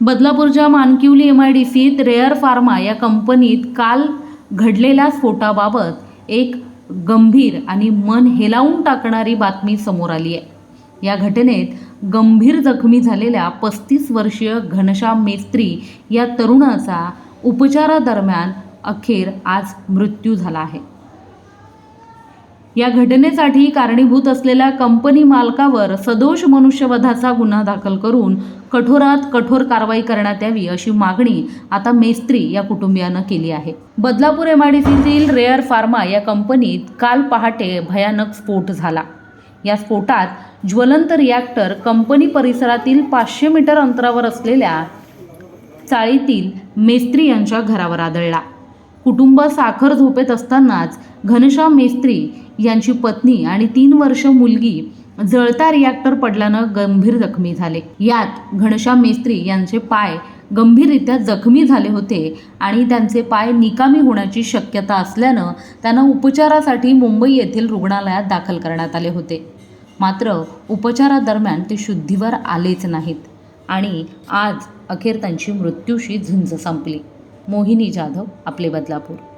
बदलापूरच्या Mankivali M I D सीत rare pharma या कंपनीत काल घडलेल्या स्फोटाबाबत एक गंभीर आणि मन हेलावून टाकणारी बातमी समोर आली आहे. या घटनेत गंभीर जखमी झालेल्या पस्तीस वर्षीय घनश्याम मेस्त्री या तरुणाचा उपचारादरम्यान अखेर आज मृत्यू झाला आहे. या घटनेसाठी कारणीभूत असलेल्या कंपनी मालकावर सदोष मनुष्यवधाचा गुन्हा दाखल करून कठोरात कठोर कारवाई करण्यात यावी अशी मागणी आता मेस्त्री या कुटुंबियानं केली आहे. बदलापूर एम आय डी सीतील रेअर फार्मा या कंपनीत काल पहाटे भयानक स्फोट झाला. या स्फोटात ज्वलंत रिॲक्टर कंपनी परिसरातील पाचशे मीटर अंतरावर असलेल्या चाळीतील मेस्त्री यांच्या घरावर आदळला. कुटुंब साखर झोपेत असतानाच घनश्याम मेस्त्री यांची पत्नी आणि तीन वर्ष मुलगी जळता रिॲक्टर पडल्यानं गंभीर जखमी झाले. यात घनश्याम मेस्त्री यांचे पाय गंभीररित्या जखमी झाले होते आणि त्यांचे पाय निकामी होण्याची शक्यता असल्यानं त्यांना उपचारासाठी मुंबई येथील रुग्णालयात दाखल करण्यात आले होते. मात्र उपचारादरम्यान ते शुद्धीवर आलेच नाहीत आणि आज अखेर त्यांची मृत्यूशी झुंज संपली. मोहिनी जाधव आपले बदलापूर.